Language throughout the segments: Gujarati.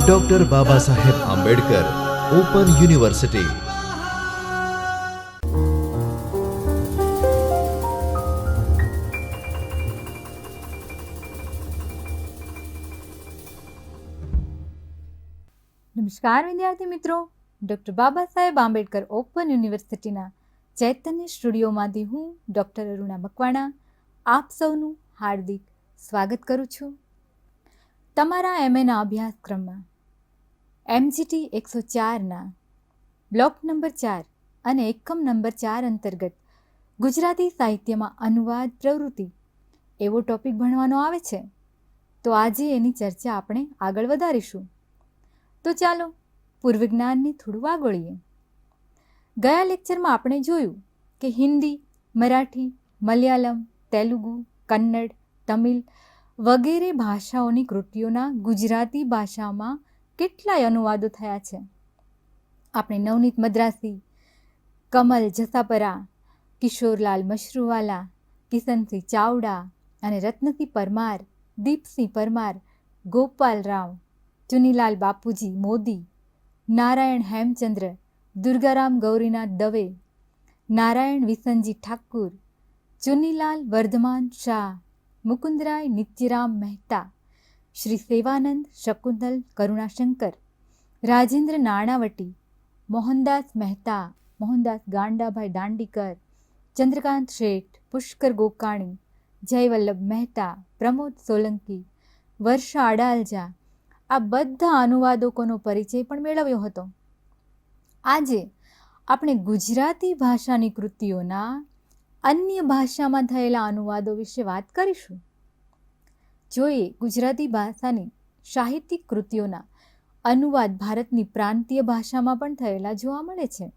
Doctor Baba Saheb Ambedkar open university નમસ્કાર વિદ્યાર્થી મિત્રો. ડૉક્ટર બાબા સાહેબ આંબેડકર ઓપન યુનિવર્સિટીના ચૈતન્ય સ્ટુડિયોમાંથી હું ડૉક્ટર અરુણા મકવાણા આપ સૌનું હાર્દિક સ્વાગત કરું છું. તમારા એમએના અભ્યાસક્રમમાં એમજીટી એકસો ચારના, બ્લોક નંબર ચાર અને એકમ નંબર ચાર અંતર્ગત ગુજરાતી સાહિત્યમાં અનુવાદ પ્રવૃત્તિ એવો ટોપિક ભણવાનો આવે છે? તો આજે એની ચર્ચા આપણે આગળ વધારીશું. તો ચાલો પૂર્વજ્ઞાનની થોડું વાગોળીએ. ગયા લેક્ચરમાં આપણે જોયું કે હિન્દી, મરાઠી, મલયાલમ, તેલુગુ, કન્નડ, તમિલ વગેરે ભાષાઓની કૃતિઓના ગુજરાતી ભાષામાં કેટલાય અનુવાદો થયા છે. આપણે નવનીત મદ્રાસી, કમલ જસાપરા, કિશોરલાલ મશરૂવાલા, કિશનસિંહ ચાવડા અને રત્નસિંહ પરમાર, દીપસિંહ પરમાર, ગોપાલ રાવ, ચુનીલાલ બાપુજી મોદી, નારાયણ હેમચંદ્ર, દુર્ગારામ ગૌરીનાથ દવે, નારાયણ વિસનજી ઠાકુર, ચુનીલાલ વર્ધમાન શાહ મુકુંદરાય નિત્યરામ મહેતા, શ્રી સેવાનંદ શકુંતલ કરુણાશંકર, રાજેન્દ્ર નાણાવટી, મોહનદાસ મહેતા, મોહનદાસ ગાંડાભાઈ દાંડીકર, ચંદ્રકાંત શેઠ, પુષ્કર ગોકાણી, જયવલ્લભ મહેતા, પ્રમોદ સોલંકી, વર્ષા અડાલજા, આ બધા અનુવાદકોનો પરિચય પણ મેળવ્યો હતો. આજે આપણે ગુજરાતી ભાષાની કૃતિઓના અન્ય ભાષામાં થયેલા અનુવાદો વિશે વાત કરીશું. જોઈએ ગુજરાતી ભાષાની સાહિત્યિક કૃતિઓના. અનુવાદ ભારતની પ્રાંતીય ભાષામાં પણ થયેલા જોવા મળે છે.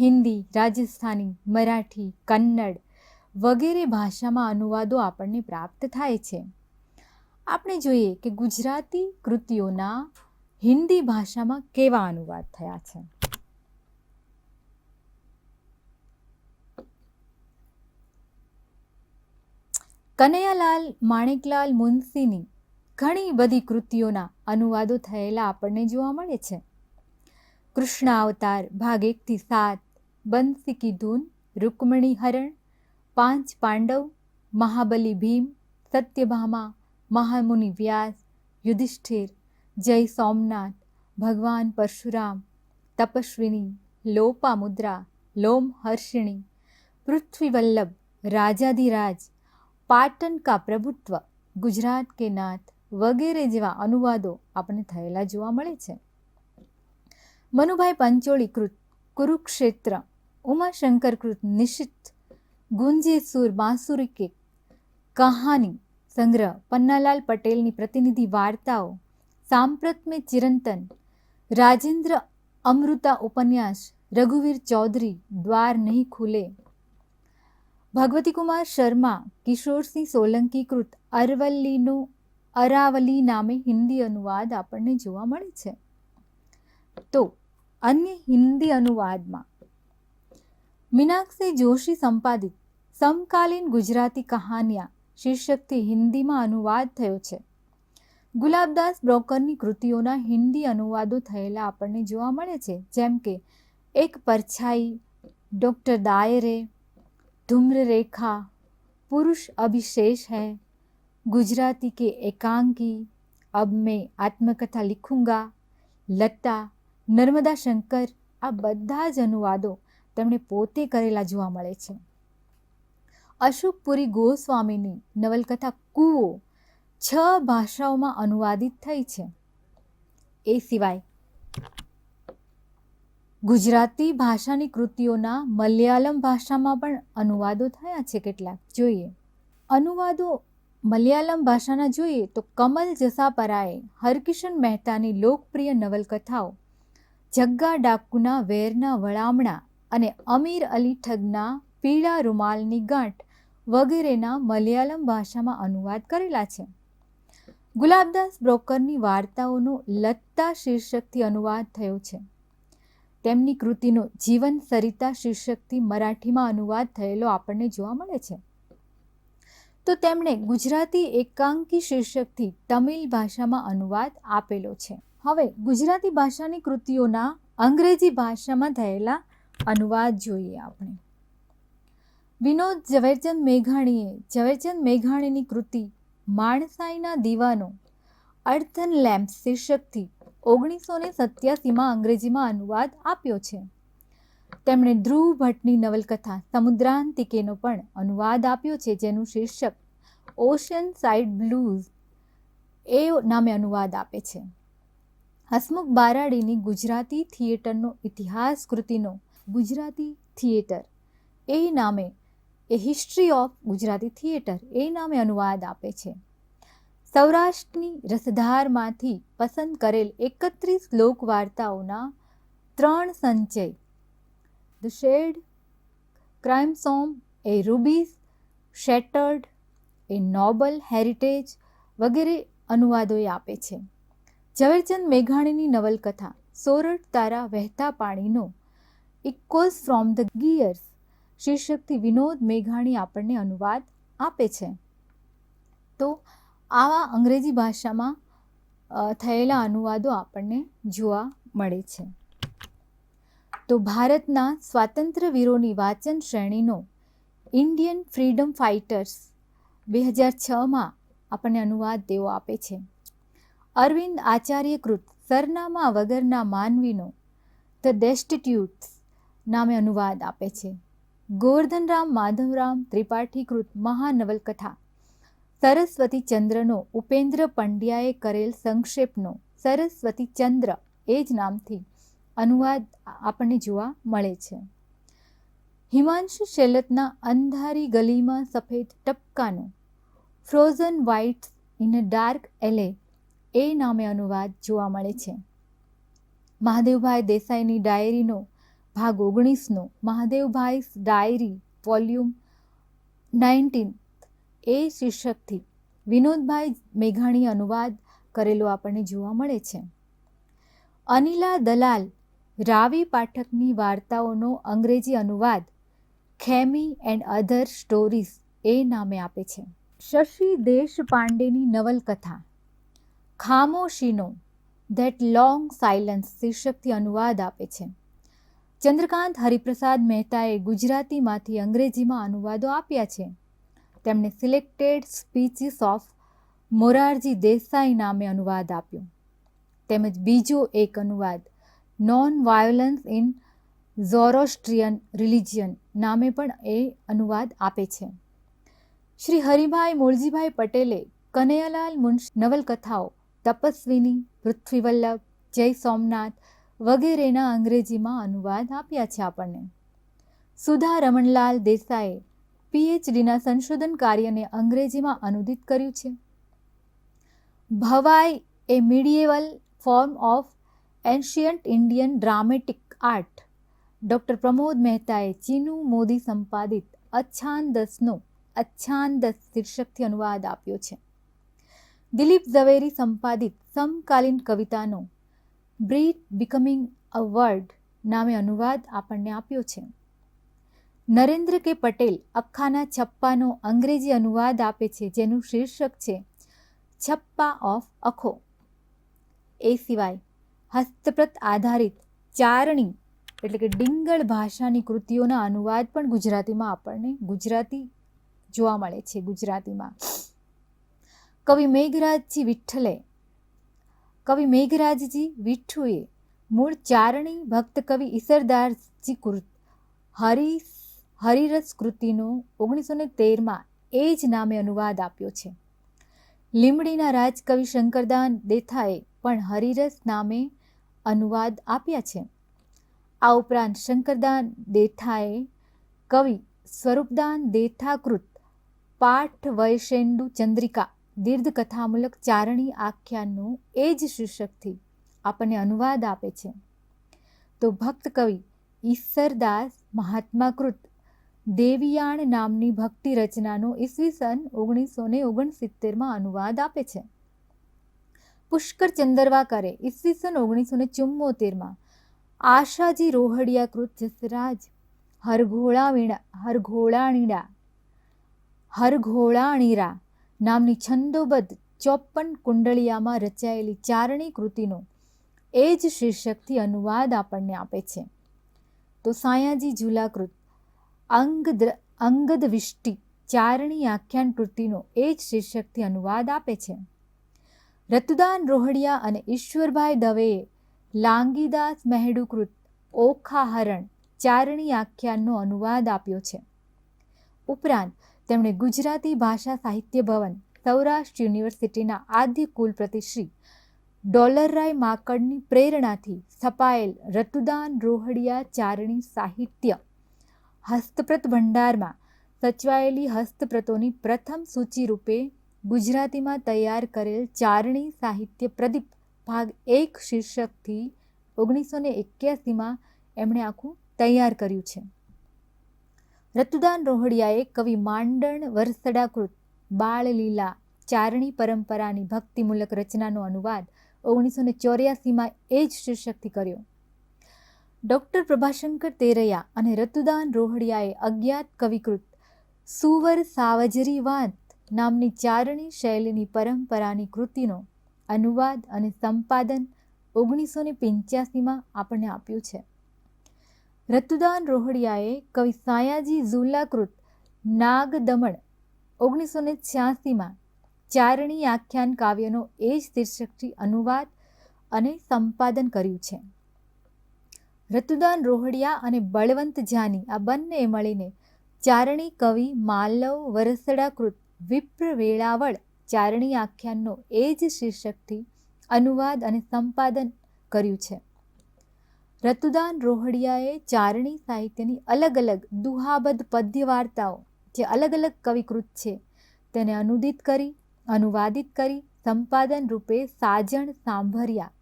હિન્દી, રાજસ્થાની, મરાઠી, કન્નડ વગેરે ભાષામાં અનુવાદો આપણને પ્રાપ્ત થાય છે. આપણે જોઈએ કે ગુજરાતી કૃતિઓના હિન્દી ભાષામાં કેવા અનુવાદ થયા છે. કનૈયાલાલ, માણેકલાલ મુનશીની ઘણી બધી કૃતિઓના અનુવાદો થયેલા આપણને જોવા મળે છે. કૃષ્ણ અવતાર, ભાગ એકથી સાત બંસી કી ધૂન, રૂકમણી હરણ, પાંચ પાંડવ, મહાબલી ભીમ, સત્યભામા, મહામુનિ વ્યાસ, યુધિષ્ઠિર, જય સોમનાથ, ભગવાન પરશુરામ, તપસ્વિની, લોપામુદ્રા લોમ હર્ષિણી પૃથ્વીવલ્લભ, રાજાધિરાજ પાટન કા પ્રભુત્વ, ગુજરાત કે નાથ વગેરે જેવા અનુવાદો આપણને થયેલા જોવા મળે છે. મનુભાઈ પંચોળી કૃત, કુરુક્ષેત્ર, ઉમાશંકર કૃત નિશ્ચિત ગુંજેસુર બાંસુરી કે કહાની સંગ્રહ, પન્નાલાલ પટેલની પ્રતિનિધિ વાર્તાઓ સાંપ્રત મેં ચિરંતન, રાજેન્દ્ર અમૃતા ઉપન્યાસ, રઘુવીર ચૌધરી દ્વાર નહીં ખુલે ભગવતીકુમાર શર્મા, કિશોરસિંહ સોલંકી કૃત અરવલ્લીનો, અરાવલી નામે હિન્દી અનુવાદ આપણને જોવા મળે છે. તો, અન્ય હિન્દી અનુવાદમાં, મીનાક્ષી જોશી સંપાદિત સમકાલીન ગુજરાતી કહાનિયા શીર્ષકથી હિન્દીમાં અનુવાદ થયો છે. ગુલાબદાસ બ્રોકરની કૃતિઓના હિન્દી અનુવાદો થયેલા આપણને જોવા મળે છે, જેમ કે, એક પરછાઈ, ડૉક્ટર દાયરે ધૂમ્ર રેખા પુરુષ અભિશેષ है गुजराती के एकांकी अब मैं आत्मकथा लिखूंगा લતા નર્મદા શંકર આ બધા જ અનુવાદો તેમણે પોતે કરેલા જોવા મળે છે અશોકપુરી ગોસ્વામીની નવલકથા કૂવો છ ભાષાઓમાં અનુવાદિત થઈ છે એ સિવાય ગુજરાતી ભાષાની કૃતિઓના મલયાલમ ભાષામાં પણ અનુવાદો થયા છે કેટલાક. જોઈએ. અનુવાદો મલયાલમ ભાષાના જોઈએ તો કમલ જસાપરાએ, હરકિશન મહેતાની લોકપ્રિય નવલકથાઓ, જગ્ગા ડાકુના વેરના વળામણા અને અમીર અલી ઠગના પીળા રૂમાલની ગાંઠ વગેરેના મલયાલમ ભાષામાં અનુવાદ કરેલા છે. ગુલાબદાસ બ્રોકરની વાર્તાઓનો લત્તા શીર્ષકથી અનુવાદ થયો છે. તેમની કૃતિનો જીવન સરિતા શીર્ષકથી મરાઠીમાં અનુવાદ થયેલો આપણને જોવા મળે છે. તો તેમણે ગુજરાતી એકાંકી શીર્ષકથી તમિલ ભાષામાં અનુવાદ આપેલો છે. હવે ગુજરાતી ભાષાની કૃતિઓના અંગ્રેજી ભાષામાં થયેલા અનુવાદ જોઈએ આપણે. વિનોદ ઝવેરચંદ મેઘાણીએ ઝવેરચંદ મેઘાણીની કૃતિ માણસાઈના દીવાનો અર્થન લેમ્પ શીર્ષકથી ઓગણીસો ને સત્યાસીમાં અંગ્રેજીમાં અનુવાદ આપ્યો છે. તેમણે ધ્રુવ ભટ્ટની નવલકથા સમુદ્રાંતિકેનો પણ અનુવાદ આપ્યો છે, જેનું શીર્ષક ઓશન સાઇડ બ્લૂઝ એ નામે અનુવાદ આપે છે. હસમુખ બારાડીની ગુજરાતી થિયેટરનો ઇતિહાસ કૃતિનો ગુજરાતી થિયેટર એ નામે, a history of Gujarati theatre એ નામે અનુવાદ આપે છે. સૌરાષ્ટ્રની રસધારમાંથી પસંદ કરેલ એકત્રીસ લોકવાર્તાઓના ત્રણ સંચય. The shade crime some a rubies, shattered, a noble heritage વગેરે અનુવાદોએ આપે છે. ઝવેરચંદ મેઘાણીની નવલકથા, સોરઠ તારા વહેતા પાણીનો ઇક્વલ્સ ફ્રોમ ધ ગિયર્સ શીર્ષકથી વિનોદ મેઘાણી આપણને અનુવાદ આપે છે. તો આવા અંગ્રેજી ભાષામાં થયેલા અનુવાદો આપણને જોવા મળે છે. તો ભારતના સ્વાતંત્ર્ય વીરોની વાચન શ્રેણીનો ઇન્ડિયન ફ્રીડમ ફાઇટર્સ બે હજાર છમાં આપણને અનુવાદ તેઓ આપે છે. અરવિંદ આચાર્યકૃત સરનામા વગરના માનવીનો ધ ડેસ્ટિટ્યુટ્સ નામે અનુવાદ આપે છે. ગોવર્ધનરામ, માધવરામ ત્રિપાઠીકૃત મહાનવલકથા સરસ્વતી ચંદ્રનો ઉપેન્દ્ર પંડ્યાએ કરેલ સંક્ષેપનો સરસ્વતી ચંદ્ર એ જ નામથી અનુવાદ આપણને જોવા મળે છે. હિમાંશુ શેલતના અંધારી ગલીમાં સફેદ ટપકાનો frozen white in a dark alley એ નામે અનુવાદ જોવા મળે છે. મહાદેવભાઈ દેસાઈની ડાયરીનો ભાગ ઓગણીસનો મહાદેવભાઈ ડાયરી વોલ્યુમ નાઇન્ટીન એ શીર્ષકથી વિનોદભાઈ મેઘાણી અનુવાદ કરેલો આપણને જોવા મળે છે. અનિલા દલાલ રાવી પાઠકની વાર્તાઓનો અંગ્રેજી અનુવાદ ખેમી એન્ડ અધર સ્ટોરીઝ એ નામે આપે છે. શશી દેશપાંડેની નવલકથા ખામોશીનો ધેટ લોંગ સાયલન્સ શીર્ષકથી અનુવાદ આપે છે. ચંદ્રકાંત હરિપ્રસાદ મહેતાએ ગુજરાતીમાંથી અંગ્રેજીમાં અનુવાદો આપ્યા છે. તેમણે selected speeches of Morarji Desai નામે અનુવાદ આપ્યો. તેમજ બીજો એક અનુવાદ non violence in Zoroastrian religion નામે પણ એ અનુવાદ આપે છે. શ્રી હરિભાઈ મૂળજીભાઈ પટેલે કનૈયાલાલ મુનશ નવલકથાઓ, તપસ્વીની, પૃથ્વીવલ્લભ, જય સોમનાથ વગેરેના અંગ્રેજીમાં અનુવાદ આપ્યા છે આપણને. સુધા રમણલાલ દેસાઈએ પીએચડીના સંશોધન કાર્યને અંગ્રેજીમાં અનુદિત કર્યું છે. Bhavai a medieval form of ancient Indian dramatic art. Doctor Pramod મહેતાએ ચીનુ મોદી સંપાદિત અચ્છાંદસનો અચ્છાંદસ શીર્ષકથી અનુવાદ આપ્યો છે. દિલીપ ઝવેરી સંપાદિત સમકાલીન કવિતાનો બ્રીથ બિકમિંગ અ વર્ડ નામે અનુવાદ આપણને આપ્યો છે. નરેન્દ્ર કે પટેલ અખાના છપ્પાનો અંગ્રેજી અનુવાદ આપે છે, જેનું શીર્ષક છે, છપ્પા ઓફ અખો એ સિવાય હસ્તપ્રત આધારિત ચારણી એટલે કે ડિંગળ ભાષાની કૃતિઓના અનુવાદ પણ ગુજરાતીમાં આપણને ગુજરાતી જોવા મળે છે, ગુજરાતીમાં. કવિ મેઘરાજજી વિઠ્ઠલે, કવિ મેઘરાજજી વિઠ્ઠુએ મૂળ ચારણી ભક્ત કવિ ઈસરદાસજી કૃત, હરિ હરિરસ કૃતિનો ઓગણીસો ને તેરમાં એ જ નામે અનુવાદ આપ્યો છે. લીમડીના રાજકવિ શંકરદાન દેથાએ પણ હરિરસ નામે અનુવાદ આપ્યા છે. આ ઉપરાંત શંકરદાન દેથાએ કવિ સ્વરૂપદાન દેથાકૃત પાઠ વૈશેન્ડુ ચંદ્રિકા દીર્ઘકથામૂલક ચારણી આખ્યાનનું એ જ શીર્ષકથી આપણને અનુવાદ આપે છે. તો ભક્ત કવિ ઈશ્વરદાસ મહાત્માકૃત દેવિયાણ નામની ભક્તિ રચનાનો ઈસવીસન ઓગણીસો ને ઓગણસિત્તેરમાં અનુવાદ આપે છે. પુષ્કર ચંદરવાકરે ઈસવીસન ઓગણીસો ને ચુમ્મોતેરમાં. આશાજી રોહડિયાકૃત જસરાજ હરઘોળાવીણા, હરઘોળાણીડા, હરઘોળાણીરા નામની છંદોબદ્ધ ચોપન કુંડળિયામાં રચાયેલી ચારણી કૃતિનો એ જ શીર્ષકથી અનુવાદ આપણને આપે છે. તો સાયાજી ઝુલાકૃત અંગદ વિષ્ટિ ચારણી આખ્યાન કૃતિનો એ જ શીર્ષકથી અનુવાદ આપે છે. રતુદાન રોહડિયા અને ઈશ્વરભાઈ દવેએ લાંગીદાસ મહેડુકૃત ઓખાહરણ ચારણી આખ્યાનનો અનુવાદ આપ્યો છે. ઉપરાંત, તેમણે ગુજરાતી ભાષા સાહિત્ય ભવન, સૌરાષ્ટ્ર યુનિવર્સિટીના આદ્ય કુલપતિ શ્રી ડોલરરાય માકડની પ્રેરણાથી સ્થપાયેલ રતુદાન રોહડિયા ચારણી સાહિત્ય હસ્તપ્રત ભંડારમાં સચવાયેલી હસ્તપ્રતોની પ્રથમ સૂચિ રૂપે ગુજરાતીમાં તૈયાર કરેલ ચારણી સાહિત્ય પ્રદીપ ભાગ એક શીર્ષકથી ઓગણીસો ને એક્યાસીમાં એમણે આખું તૈયાર કર્યું છે. રતુદાન રોહડિયાએ કવિ માંડણ વરસડાકૃત બાળલીલા ચારણી પરંપરાની ભક્તિમૂલક રચનાનો અનુવાદ ઓગણીસો ને ચોર્યાસીમાં એ જ શીર્ષકથી કર્યો. ડૉક્ટર પ્રભાશંકર તેરૈયા અને રતુદાન રોહડિયાએ અજ્ઞાત કવિકૃત સુવર સાવજરી વાંત નામની ચારણી શૈલીની પરંપરાની કૃતિનો અનુવાદ અને સંપાદન ઓગણીસો ને પંચ્યાસીમાં આપણને આપ્યું છે. રતુદાન રોહડિયાએ કવિ સાયાજી ઝુલાકૃત નાગ દમણ ઓગણીસો ને છ્યાસીમાં ચારણી આખ્યાન કાવ્યનો એ જ શીર્ષકથી અનુવાદ અને સંપાદન કર્યું છે. રતુદાન રોહડિયા અને બળવંત જાની આ બંને મળીને ચારણી કવિ માલવ વરસડાકૃત વિપ્ર વેળાવળ ચારણી આખ્યાનનો એ જ શીર્ષકથી અનુવાદ અને સંપાદન કર્યું છે. રતુદાન રોહડિયાએ ચારણી સાહિત્યની અલગ અલગ દુહાબદ્ધ પદ્ય વાર્તાઓ જે અલગ અલગ કવિકૃત છે, તેને અનુદિત કરી, અનુવાદિત કરી, સંપાદન રૂપે સાજણ સાંભર્યા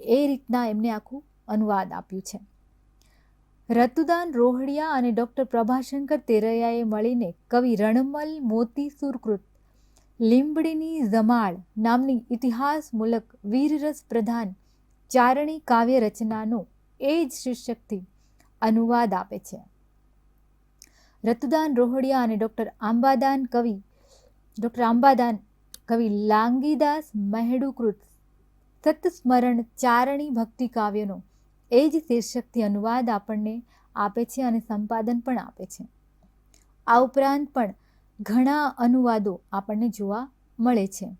એ રીતના એમને આખું અનુવાદ આપ્યું છે. રતુદાન રોહડિયા અને ડૉક્ટર પ્રભાશંકર તેરૈયાએ મળીને કવિ રણમલ મોતી સુરકૃત લીંબડીની જમાળ નામની ઇતિહાસમૂલક વીરરસ પ્રધાન ચારણી કાવ્ય રચનાનો એ જ શીર્ષકથી અનુવાદ આપે છે. રતુદાન રોહડિયા અને ડૉક્ટર આંબાદાન કવિ, ડૉક્ટર આંબાદાન કવિ લાંગીદાસ મહેડુકૃત સતસ્મરણ ચારણી ભક્તિ કાવ્યનો એ જ શીર્ષકથી અનુવાદ આપણને આપે છે અને સંપાદન પણ આપે છે. આ ઉપરાંત પણ ઘણા અનુવાદો આપણને જોવા મળે છે.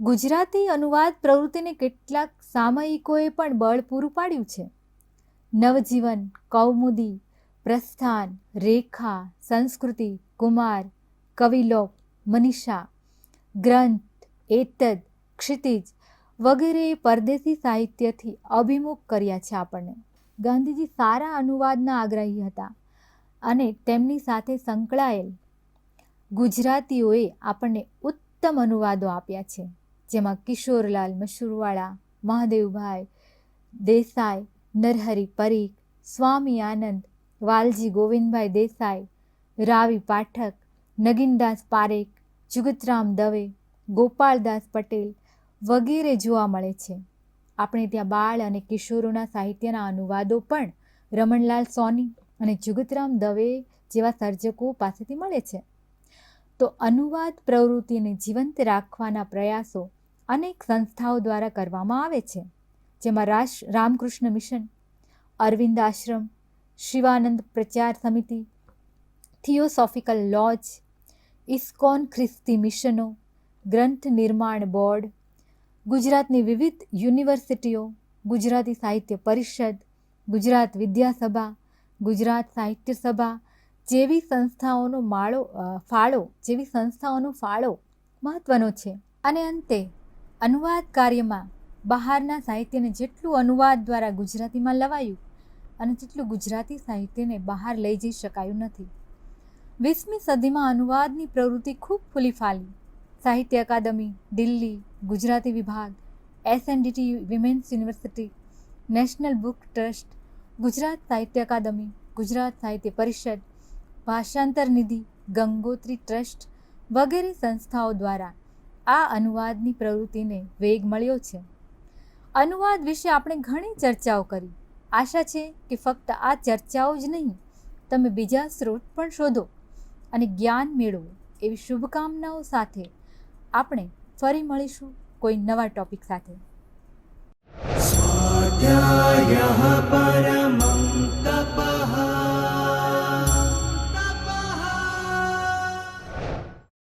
ગુજરાતી અનુવાદ પ્રવૃત્તિને કેટલાક સામયિકોએ પણ બળ પૂરું પાડ્યું છે. નવજીવન, કૌમુદી, પ્રસ્થાન, રેખા, સંસ્કૃતિ, કુમાર, કવિલોક, મનીષા, ગ્રંથ, એતદ, ક્ષિતિજ વગેરે પરદેશી સાહિત્યથી અભિમુખ કર્યા છે આપણને. ગાંધીજી સારા અનુવાદના આગ્રહી હતા અને તેમની સાથે સંકળાયેલ ગુજરાતીઓએ આપણને ઉત્તમ અનુવાદો આપ્યા છે. જેમાં કિશોરલાલ મશરૂવાળા મહાદેવભાઈ દેસાઈ, નરહરી પરીખ, સ્વામી આનંદ, વાલજી ગોવિંદભાઈ દેસાઈ, રાવી પાઠક, નગીનદાસ પારેખ, જુગતરામ દવે, ગોપાળદાસ પટેલ વગેરે જોવા મળે છે. આપણે ત્યાં બાળ અને કિશોરોના સાહિત્યના અનુવાદો પણ રમણલાલ સોની અને જુગતરામ દવે જેવા સર્જકો પાસેથી મળે છે. તો અનુવાદ પ્રવૃત્તિને જીવંત રાખવાના પ્રયાસો અનેક સંસ્થાઓ દ્વારા કરવામાં આવે છે. જેમાં રાશ, રામકૃષ્ણ મિશન, અરવિંદ આશ્રમ, શિવાનંદ પ્રચાર સમિતિ, થિયોસોફિકલ લોજ, ઇસ્કોન ખ્રિસ્તી મિશનો, ગ્રંથ નિર્માણ બોર્ડ ગુજરાતની વિવિધ યુનિવર્સિટીઓ, ગુજરાતી સાહિત્ય પરિષદ, ગુજરાત વિદ્યાસભા, ગુજરાત સાહિત્ય સભા જેવી સંસ્થાઓનો માળો ફાળો, જેવી સંસ્થાઓનો ફાળો મહત્ત્વનો છે. અને અંતે, અનુવાદ કાર્યમાં બહારના સાહિત્યને જેટલું અનુવાદ દ્વારા ગુજરાતીમાં લવાયું અને તેટલું ગુજરાતી સાહિત્યને બહાર લઈ જઈ શકાયું નથી. વીસમી સદીમાં અનુવાદની પ્રવૃત્તિ ખૂબ ફૂલી ફાલી. સાહિત્ય અકાદમી, દિલ્હી ગુજરાતી વિભાગ SNDT women's university national book trust Gujarat Sahitya Akademi, Gujarat સાહિત્ય પરિષદ, ભાષાંતર નિધિ, ગંગોત્રી ટ્રસ્ટ વગેરે સંસ્થાઓ દ્વારા આ અનુવાદની પ્રવૃત્તિને વેગ મળ્યો છે. અનુવાદ વિશે આપણે ઘણી ચર્ચાઓ કરી. આશા છે કે ફક્ત આ ચર્ચાઓ જ નહીં, તમે બીજા સ્ત્રોત પણ શોધો અને જ્ઞાન મેળવો. એવી શુભકામનાઓ સાથે આપણે ફરી મળીશું કોઈ નવા ટોપિક સાથે. સ્વાધ્યાય પરમં